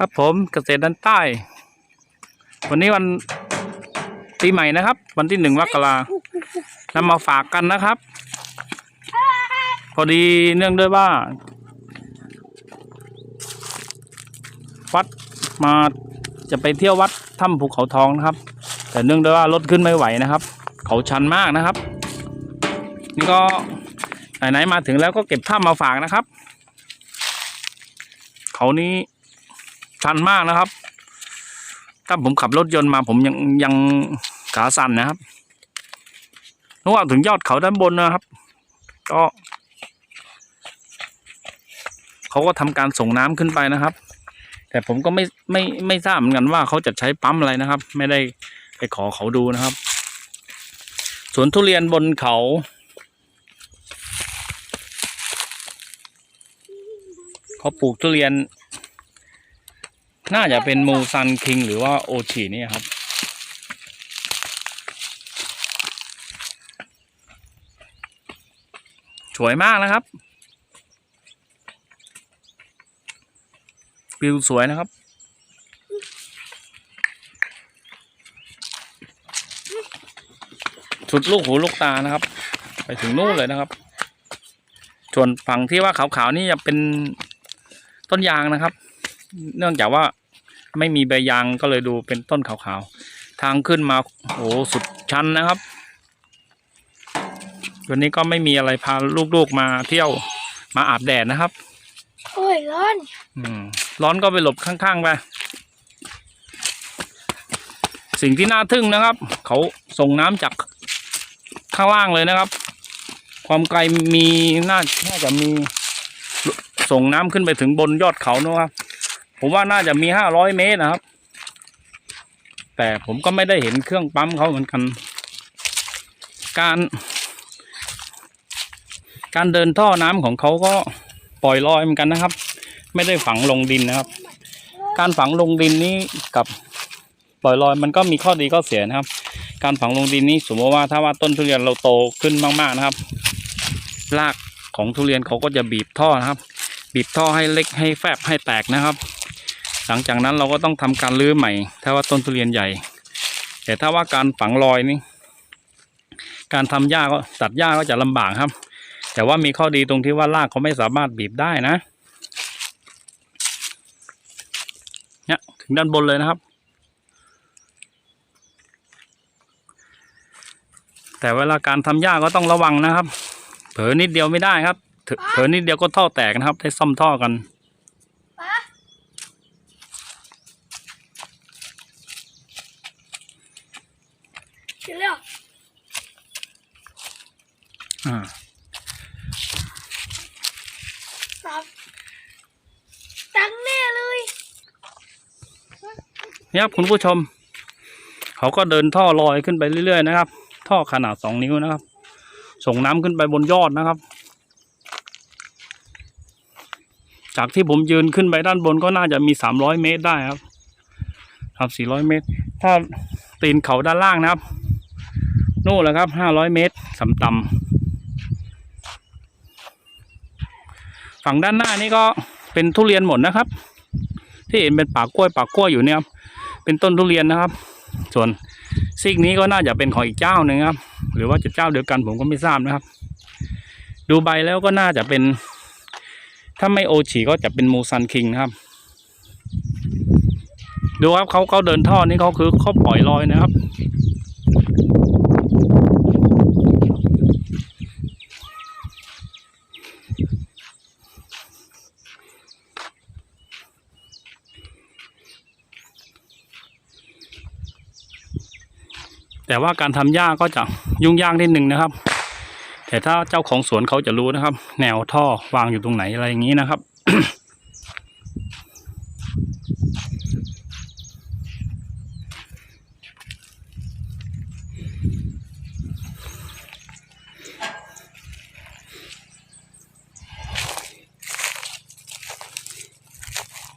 ครับผมเกษตรด้านใต้ วันนี้วันปีใหม่นะครับ วันที่หนึ่งมกรานำมาฝากกันนะครับ พอดีเนื่องด้วยว่า วัดมาจะไปเที่ยววัดถ้ำภูเขาทองนะครับ แต่เนื่องด้วยว่ารถขึ้นไม่ไหวนะครับ เขาชันมากนะครับ นี่ก็ไหนๆมาถึงแล้วก็เก็บภาพมาฝากนะครับ เขานี้ ชันมากนะครับ ถ้าผมขับรถยนต์มาผมยังยังขาสั่นนะครับเพราะว่าถึงยอดเขาด้านบนนะครับ ก็เขาก็ทำการส่งน้ำขึ้นไปนะครับ แต่ผมก็ไม่ไม่ไม่ทราบเหมือนกันว่าเขาจะใช้ปั๊มอะไรนะครับ ไม่ได้ไปขอเขาดูนะครับสวนทุเรียนบนเขาเขาปลูกทุเรียน น่าจะเป็นมูซันคิงหรือว่าโอชินี่ครับ สวยมากนะครับวิวสวยนะครับ สุดลูกหูลูกตานะครับ ไปถึงนู่นเลยนะครับ ส่วนฝั่งที่ว่าขาวๆนี่จะเป็นต้นยางนะครับ เนื่องจากว่า ไม่มีใบยางก็เลยดูเป็นต้นขาวๆ ทางขึ้นมาโอ้โหสุดชันนะครับ วันนี้ก็ไม่มีอะไรพาลูกๆมาเที่ยวมาอาบแดดนะครับ โอ้ยร้อน อืม ร้อนก็ไปหลบข้างๆไป สิ่งที่น่าทึ่งนะครับ เขาส่งน้ำจากข้างล่างเลยนะครับ ความไกลมีน่าน่าจะมีส่งน้ำขึ้นไปถึงบนยอดเขานะครับ ผมว่าน่าจะมีห้าร้อยเมตรนะครับ แต่ผมก็ไม่ได้เห็นเครื่องปั๊มเขาเหมือนกัน การ การเดินท่อน้ำของเขาก็ปล่อยลอยเหมือนกันนะครับ ไม่ได้ฝังลงดินนะครับ การฝังลงดินนี้กับปล่อยลอยมันก็มีข้อดีข้อเสียนะครับ การฝังลงดินนี้สมมติว่าถ้าว่าต้นทุเรียนเราโตขึ้นมาก ๆนะครับ รากของทุเรียนเขาก็จะบีบท่อนะครับ บีบท่อให้เล็กให้แฟบให้แตกนะครับ หลังจากนั้นเราก็ต้องทำการรื้อใหม่ ถ้าว่าต้นทุเรียนใหญ่ แต่ถ้าว่าการฝังรอยนี่การทำหญ้าก็ตัดหญ้าก็จะลำบากครับ แต่ว่ามีข้อดีตรงที่ว่ารากเขาไม่สามารถบีบได้นะเนี่ยถึงด้านบนเลยนะครับ แต่เวลาการทำหญ้าก็ต้องระวังนะครับ เผลอนิดเดียวไม่ได้ครับเถเผลอนิดเดียวก็ท่อแตกนะครับ ได้ซ่อมท่อกัน ป๊า เสร็จแล้วอ่าตับตังแน่เลยเนี่ยครับคุณผู้ชม เขาก็เดินท่อลอยขึ้นไปเรื่อยๆนะครับ ท่อขนาดสองนิ้วนะครับ ส่งน้ำขึ้นไปบนยอดนะครับ จากที่ผมยืนขึ้นไปด้านบนก็น่าจะมีสามร้อยเมตรได้ครับครับสี่ร้อยเมตร ถ้าตีนเขาด้านล่างนะครับ นู่นแหละครับห้าร้อยเมตรสำตำฝั่งด้านหน้านี่ก็เป็นทุเรียนหมดนะครับ ที่เห็นเป็นป่ากล้วยป่ากล้วยอยู่เนี่ยครับเป็นต้นทุเรียนนะครับ ส่วนซีกนี้ก็น่าจะเป็นของอีกเจ้าหนึ่งครับ หรือว่าจะเจ้าเดียวกันผมก็ไม่ทราบนะครับ ดูใบแล้วก็น่าจะเป็น ถ้าไม่โอฉีก็จะเป็นมูซันคิงนะครับ ดูครับเขาเขาเดินท่อนี่เขาคือเขาปล่อยลอยนะครับ แต่ว่าการทำหญ้าก็จะยุ่งยากนิดนึงนะครับ แต่ถ้าเจ้าของสวนเขาจะรู้นะครับ แนวท่อวางอยู่ตรงไหนอะไรอย่างนี้นะครับ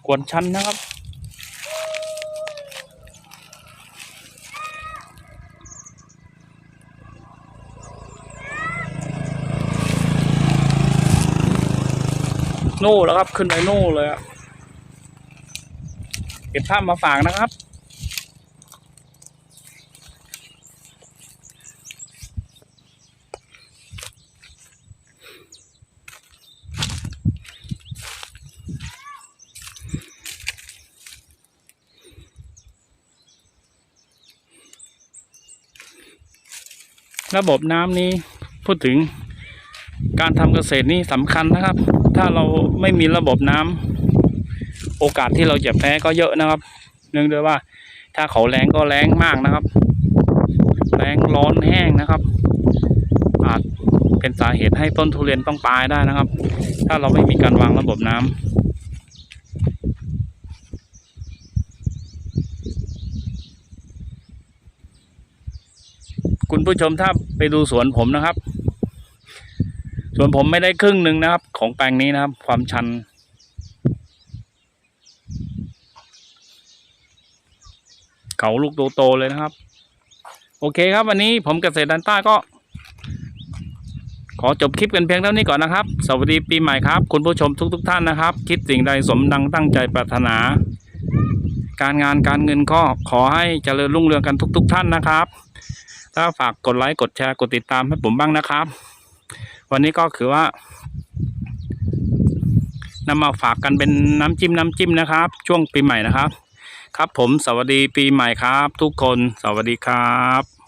กวนชั้นนะครับ โน่แล้วครับ ขึ้นไปโน่เลยเก็บภาพมาฝากนะครับระบบน้ำนี้พูดถึง การทำเกษตรนี่สำคัญนะครับ ถ้าเราไม่มีระบบน้ำโอกาสที่เราจะแพ้ก็เยอะนะครับ เนื่องด้วยว่า ถ้าเขาแรงก็แรงมากนะครับ แรงร้อนแห้งนะครับ อาจเป็นสาเหตุให้ต้นทุเรียนต้องตายได้นะครับ ถ้าเราไม่มีการวางระบบน้ำคุณผู้ชมถ้าไปดูสวนผมนะครับ สวนผมไม่ได้ครึ่งหนึ่งนะครับ ของแปลงนี้นะครับ ความชัน เขาลูกโตๆเลยนะครับ โอเคครับ วันนี้ผมเกษตรดันต้าก็ ขอจบคลิปกันเพียงเท่านี้ก่อนนะครับ สวัสดีปีใหม่ครับ คุณผู้ชมทุก ๆทท่านนะครับ คิดสิ่งใดสมดังตั้งใจปรารถนา การงานการเงินก็ขอให้เจริญรุ่งเรืองกันทุก ๆ ท่านนะครับ ถ้าฝากกดไลค์กดแชร์กดติดตามให้ผมบ้างนะครับ วันนี้ก็คือว่านำมาฝากกันเป็นน้ำจิ้มน้ำจิ้มนะครับ ช่วงปีใหม่นะครับ ครับผมสวัสดีปีใหม่ครับ ทุกคนสวัสดีครับ